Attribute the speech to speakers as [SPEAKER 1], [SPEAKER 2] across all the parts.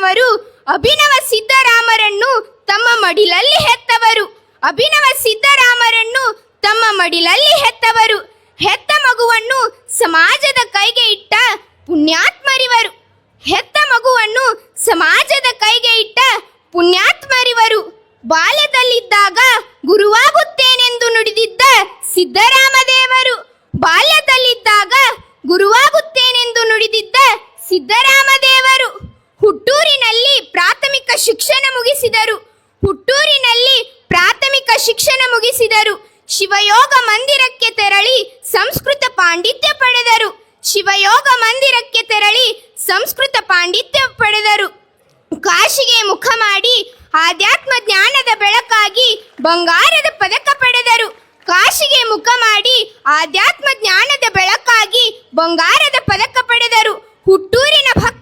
[SPEAKER 1] ಸಿದ್ದರಾಮಯ್ಯನವರು ಅಭಿನವ ಸಿದ್ದರಾಮರನ್ನು ತಮ್ಮ ಮಡಿಲಲ್ಲಿ ಹೆತ್ತವರು. ಅಭಿನವ ಸಿದ್ದರಾಮರನ್ನು ತಮ್ಮ ಮಡಿಲಲ್ಲಿ ಹೆತ್ತವರು. ಹೆತ್ತ ಮಗುವನ್ನು ಸಮಾಜದ ಕೈಗೆ ಇಟ್ಟ ಪುಣ್ಯಾತ್ಮರಿವರು. ಹೆತ್ತ ಮಗುವನ್ನು ಸಮಾಜದ ಕೈಗೆ ಇಟ್ಟ ಪುಣ್ಯಾತ್ಮರಿವರು. ಬಾಲ್ಯದಲ್ಲಿದ್ದಾಗ ಗುರುವಾಗುತ್ತೇನೆಂದು ನುಡಿದಿದ್ದ ಸಿದ್ದರಾಮದೇವರು ಬಾಲ್ಯದಲ್ಲಿದ್ದಾಗ ಗುರುವಾಗುತ್ತೇನೆಂದು ನುಡಿದಿದ್ದ ಸಿದ್ದರಾಮದೇವರು ಹುಟ್ಟೂರಿನಲ್ಲಿ ಪ್ರಾಥಮಿಕ ಶಿಕ್ಷಣ ಮುಗಿಸಿದರು ಹುಟ್ಟೂರಿನಲ್ಲಿ ಪ್ರಾಥಮಿಕ ಶಿಕ್ಷಣ ಮುಗಿಸಿದರು. ಶಿವಯೋಗ ಮಂದಿರಕ್ಕೆ ತೆರಳಿ ಸಂಸ್ಕೃತ ಪಾಂಡಿತ್ಯ ಪಡೆದರು. ಶಿವಯೋಗ ಮಂದಿರಕ್ಕೆ ತೆರಳಿ ಸಂಸ್ಕೃತ ಪಾಂಡಿತ್ಯ ಪಡೆದರು. ಕಾಶಿಗೆ ಮುಖ ಮಾಡಿ ಆಧ್ಯಾತ್ಮ ಜ್ಞಾನದ ಬೆಳಕಾಗಿ ಬಂಗಾರದ ಪದಕ ಪಡೆದರು. ಕಾಶಿಗೆ ಮುಖ ಮಾಡಿ ಆಧ್ಯಾತ್ಮ ಜ್ಞಾನದ ಬೆಳಕಾಗಿ ಬಂಗಾರದ ಪದಕ ಪಡೆದರು. ಹುಟ್ಟೂರಿನ ಭಕ್ತರೆಲ್ಲರೂ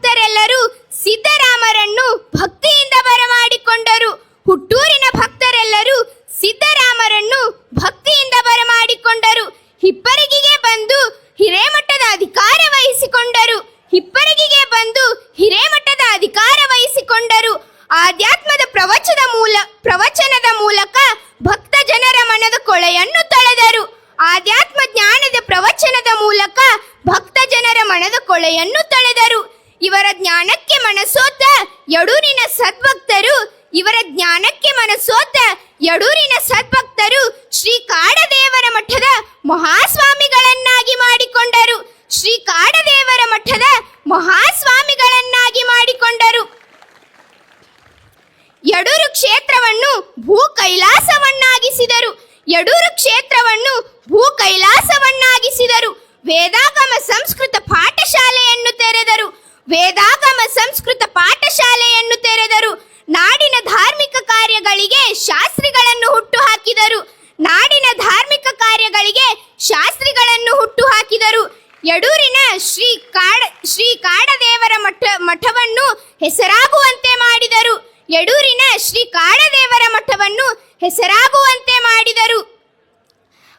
[SPEAKER 1] ಪ್ರವಚನದ ಮೂಲ, ಪ್ರವಚನದ ಮೂಲಕ ಭಕ್ತ ಜನರ ಮನದ ಕೊಳೆಯನ್ನು ತಳೆದರು. ಆಧ್ಯಾತ್ಮ ಜ್ಞಾನದ ಪ್ರವಚನದ ಮೂಲಕ ಭಕ್ತ ಜನರ ಮನದ ಕೊಳೆಯನ್ನು ತಳೆದರು. ಇವರ ಜ್ಞಾನಕ್ಕೆ ಮನಸೋತ ಯಡೂರಿನ ಸದ್ಭಕ್ತರು, ಇವರ ಜ್ಞಾನಕ್ಕೆ ಮನಸೋತ ಯಡೂರಿನ ಸದ್ಭಕ್ತರು ಶ್ರೀ ಕಾಡದೇವರ ಮಠದ ಮಹಾಸ್ವಾಮಿಗಳನ್ನಾಗಿ ಮಾಡಿಕೊಂಡರು ಶ್ರೀ ಕಾಡದೇವರ ಮಠದ ಮಹಾಸ್ವಾಮಿಗಳನ್ನಾಗಿ ಮಾಡಿಕೊಂಡರು ಯಡೂರು ಕ್ಷೇತ್ರವನ್ನು ಭೂ ಕೈಲಾಸವನ್ನಾಗಿಸಿದರು ಯಡೂರು ಕ್ಷೇತ್ರವನ್ನು ಭೂ ಕೈಲಾಸವನ್ನಾಗಿಸಿದರು ವೇದಾಗಮ ಸಂಸ್ಕೃತ ಪಾಠಶಾಲೆಯನ್ನು ತೆರೆದರು. ವೇದಾಗಮ ಸಂಸ್ಕೃತ ಪಾಠಶಾಲೆಯನ್ನು ತೆರೆದರು. ನಾಡಿನ ಧಾರ್ಮಿಕ ಕಾರ್ಯಗಳಿಗೆ ಶಾಸ್ತ್ರಿಗಳನ್ನು ಹುಟ್ಟು ಹಾಕಿದರು ನಾಡಿನ ಧಾರ್ಮಿಕ ಕಾರ್ಯಗಳಿಗೆ ಶಾಸ್ತ್ರಿಗಳನ್ನು ಹುಟ್ಟು ಹಾಕಿದರು ಯಡೂರಿನ ಶ್ರೀ ಕಾಡ, ಶ್ರೀ ಕಾಡದೇವರ ಮಠ, ಮಠವನ್ನು ಹೆಸರಾಗುವಂತೆ ಮಾಡಿದರು. ಯಡೂರಿನ ಶ್ರೀ ಕಾಡದೇವರ ಮಠವನ್ನು ಹೆಸರಾಗುವಂತೆ ಮಾಡಿದರು.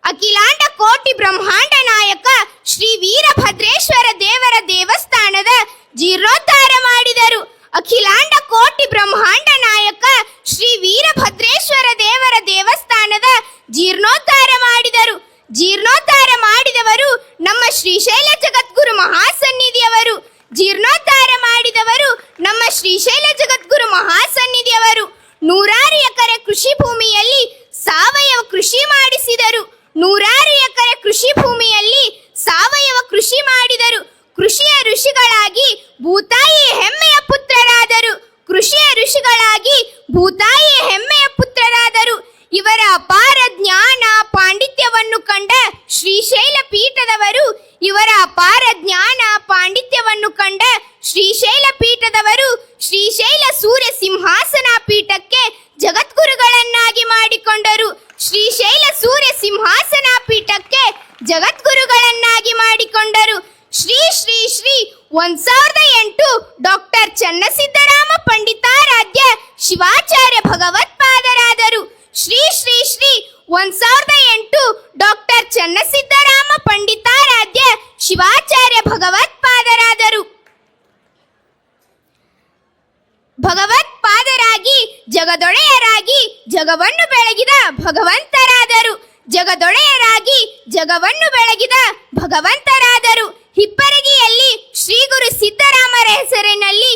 [SPEAKER 1] ಅಖಿಲಾಂಡ ಕೋಟಿ ಬ್ರಹ್ಮಾಂಡ ನಾಯಕ ಶ್ರೀ ವೀರಭದ್ರೇಶ್ವರ ದೇವರ ದೇವಸ್ಥಾನದ ಜೀರ್ಣೋದ್ಧಾರ ಮಾಡಿದರು. ಅಖಿಲಾಂಡ ಕೋಟಿ ಬ್ರಹ್ಮಾಂಡ ನಾಯಕ ಶ್ರೀ ವೀರಭದ್ರೇಶ್ವರ ದೇವರ ದೇವಸ್ಥಾನದ ಜೀರ್ಣೋದ್ಧಾರ ಮಾಡಿದರು. ಜೀರ್ಣೋದ್ಧಾರ ಮಾಡಿದವರು ನಮ್ಮ ಶ್ರೀಶೈಲ ಜಗದ್ಗುರು ಮಹಾಸನ್ನಿಧಿಯವರು. ಜೀರ್ಣೋದ್ಧಾರ ಮಾಡಿದವರು ನಮ್ಮ ಶ್ರೀಶೈಲ ಜಗದ್ಗುರು ಎಕರೆ ಕೃಷಿ ಭೂಮಿಯಲ್ಲಿ ಸಾವಯವ ಕೃಷಿ ಮಾಡಿಸಿದರು. ನೂರಾರು ಎಕರೆ ಕೃಷಿ ಭೂಮಿಯಲ್ಲಿ ಸಾವಯವ ಕೃಷಿ ಮಾಡಿದರು. ಕೃಷಿಯ ಋಷಿಗಳಾಗಿ ಭೂತಾಯಿ ಹೆಮ್ಮೆಯ ಪುತ್ರರಾದರು. ಕೃಷಿಯ ಋಷಿಗಳಾಗಿ ಭೂತಾಯಿ ಹೆಮ್ಮೆಯ ಪುತ್ರರಾದರು. ಇವರ ಅಪಾರ ಜ್ಞಾನ ಪಾಂಡಿತ್ಯವನ್ನು ಕಂಡ ಶ್ರೀಶೈಲ ಪೀಠದವರು ಇವರ ಅಪಾರ ಜ್ಞಾನ ಪಾಂಡಿತ್ಯವನ್ನು ಕಂಡ ಶ್ರೀಶೈಲ ಪೀಠದವರು ಶ್ರೀಶೈಲ ಸೂರ್ಯ ಸಿಂಹಾಸನ ಪೀಠಕ್ಕೆ ಜಗದ್ಗುರುಗಳನ್ನಾಗಿ ಮಾಡಿಕೊಂಡರು. ಶ್ರೀಶೈಲ ಸೂರ್ಯ ಸಿಂಹಾಸನ ಪೀಠಕ್ಕೆ ಜಗದ್ಗುರುಗಳನ್ನಾಗಿ ಮಾಡಿಕೊಂಡರು. ಶ್ರೀ ಶ್ರೀ ಶ್ರೀ ಒಂದ್ ಸಾವಿರದ ಎಂಟು ಡಾಕ್ಟರ್ ಚನ್ನಸಿದ್ದರಾಮ ಪಂಡಿತಾರಾಧ್ಯ ಶಿವಾಚಾರ್ಯ ಭಗವತ್ಪಾದರಾದರು. ಶ್ರೀ ಶ್ರೀ ಶ್ರೀ ಒಂದ್ ಸಾವಿರದ ಎಂಟು ಡಾಕ್ಟರ್ ಚನ್ನಸಿದ್ದರಾಮ ಪಂಡಿತಾರಾಧ್ಯ ಶಿವಾಚಾರ್ಯ ಭಗವತ್ಪಾದರಾದರು ಭಗವತ್ಪಾದರಾಗಿ ಜಗದೊಡೆಯರಾಗಿ ಜಗವನ್ನು ಬೆಳಗಿದ ಭಗವಂತರಾದರು. ಜಗದೊಡೆಯರಾಗಿ ಜಗವನ್ನು ಬೆಳಗಿದ ಭಗವಂತರಾದರು. ಹಿಪ್ಪರಗಿಯಲ್ಲಿ ಶ್ರೀ ಗುರು ಸಿದ್ದರಾಮರ ಹೆಸರಿನಲ್ಲಿ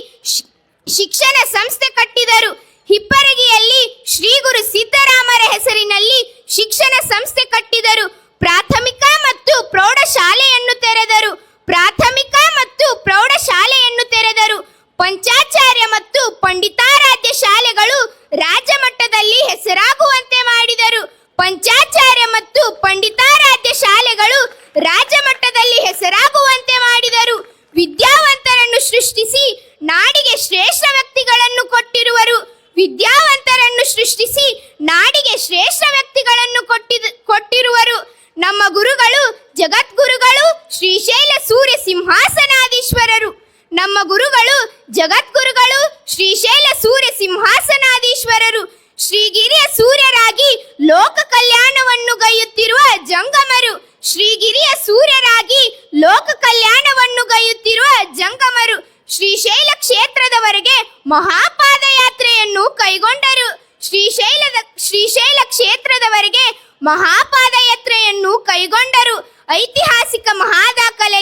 [SPEAKER 1] ಶಿಕ್ಷಣ ಸಂಸ್ಥೆ ಕಟ್ಟಿದರು. ಹಿಪ್ಪರಗಿಯಲ್ಲಿ ಶ್ರೀ ಗುರು ಸಿದ್ದರಾಮರ ಹೆಸರಿನಲ್ಲಿ ಶಿಕ್ಷಣ ಸಂಸ್ಥೆ ಕಟ್ಟಿದರು. ಪ್ರಾಥಮಿಕ ಮತ್ತು ಪ್ರೌಢಶಾಲೆಯನ್ನು ತೆರೆದರು. ಪ್ರಾಥಮಿಕ ಮತ್ತು ಪ್ರೌಢಶಾಲೆಯನ್ನು ತೆರೆದರು. ಪಂಚಾಚಾರ್ಯ ಮತ್ತು ಪಂಡಿತಾರಾಧ್ಯ ಶಾಲೆಗಳು ರಾಜ್ಯ ಮಟ್ಟದಲ್ಲಿ ಹೆಸರಾಗುವಂತೆ ಮಾಡಿದರು. ಪಂಚಾಚಾರ್ಯ ಮತ್ತು ಪಂಡಿತಾರಾಧ್ಯ ಶಾಲೆಗಳು ರಾಜ್ಯಮಟ್ಟದಲ್ಲಿ ಹೆಸರಾಗುವಂತೆ ಮಾಡಿದರು. ವಿದ್ಯಾವಂತರನ್ನು ಸೃಷ್ಟಿಸಿ ನಾಡಿಗೆ ಶ್ರೇಷ್ಠ ವ್ಯಕ್ತಿಗಳನ್ನು ಕೊಟ್ಟಿರುವರು. ವಿದ್ಯಾವಂತರನ್ನು ಸೃಷ್ಟಿಸಿ ನಾಡಿಗೆ ಶ್ರೇಷ್ಠ ವ್ಯಕ್ತಿಗಳನ್ನು ಕೊಟ್ಟಿದ ಕೊಟ್ಟಿರುವರು. ನಮ್ಮ ಗುರುಗಳು, ಜಗದ್ಗುರುಗಳು, ಶ್ರೀಶೈಲ ಸೂರ್ಯ ಸಿಂಹಾಸನಾಧೀಶ್ವರರು. ನಮ್ಮ ಗುರುಗಳು, ಜಗದ್ಗುರುಗಳು ಶ್ರೀಶೈಲ ಸೂರ್ಯ ಸಿಂಹಾಸನಾಧೀಶ್ವರರು ಶ್ರೀಗಿರಿಯ ಸೂರ್ಯರಾಗಿ ಲೋಕ ಕಲ್ಯಾಣವನ್ನು ಗೈಯುತ್ತಿರುವ ಜಂಗಮರು ಶ್ರೀಗಿರಿಯ ಸೂರ್ಯರಾಗಿ ಲೋಕ ಕಲ್ಯಾಣವನ್ನು ಗೈಯುತ್ತಿರುವ ಜಂಗಮರು ಶ್ರೀಶೈಲ ಕ್ಷೇತ್ರದವರ ಕ್ಷೇತ್ರದವರೆಗೆ ಮಹಾಪಾದಯಾತ್ರೆಯನ್ನು ಕೈಗೊಂಡರು. ಶ್ರೀಶೈಲದ ಶ್ರೀಶೈಲ ಕ್ಷೇತ್ರದವರೆಗೆ ಮಹಾಪಾದಯಾತ್ರೆಯನ್ನು ಕೈಗೊಂಡರು. ಐತಿಹಾಸಿಕ ಮಹಾದಾಖಲೆ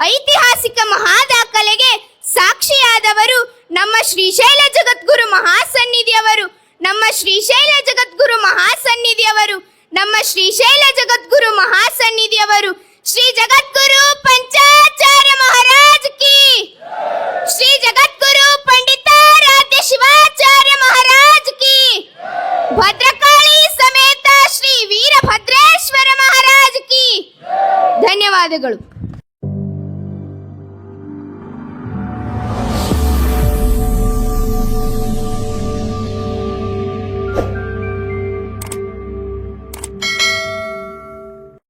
[SPEAKER 1] ಐತಿಹಾಸಿಕ ಮಹಾದಾಖಲೆಗೆ ಸಾಕ್ಷಿಯಾದವರು ನಮ್ಮ ಶ್ರೀಶೈಲ ಜಗದ್ಗುರು ಮಹಾಸನ್ನಿಧಿಯವರು. ನಮ್ಮ ಶ್ರೀಶೈಲ ಜಗದ್ಗುರು ಮಹಾಸನ್ನಿಧಿಯವರು. ನಮ್ಮ ಶ್ರೀಶೈಲ ಜಗದ್ಗುರು ಮಹಾಸನ್ನಿಧಿಯವರು. ಶ್ರೀ ಜಗದ್ಗುರು ಪಂಚಾಚಾರ್ಯ ಮಹಾರಾಜ್ ಕಿ. ಶ್ರೀ ಜಗದ್ಗುರು ಪಂಡಿತಾರಾಧ್ಯ ಶಿವಾಚಾರ್ಯ ಮಹಾರಾಜ್ ಕಿ. ಭದ್ರಕಾಳಿ ಸಮೇತ ಶ್ರೀ ವೀರಭದ್ರೇಶ್ವರ ಮಹಾರಾಜ್ ಕಿ. ಧನ್ಯವಾದಗಳು.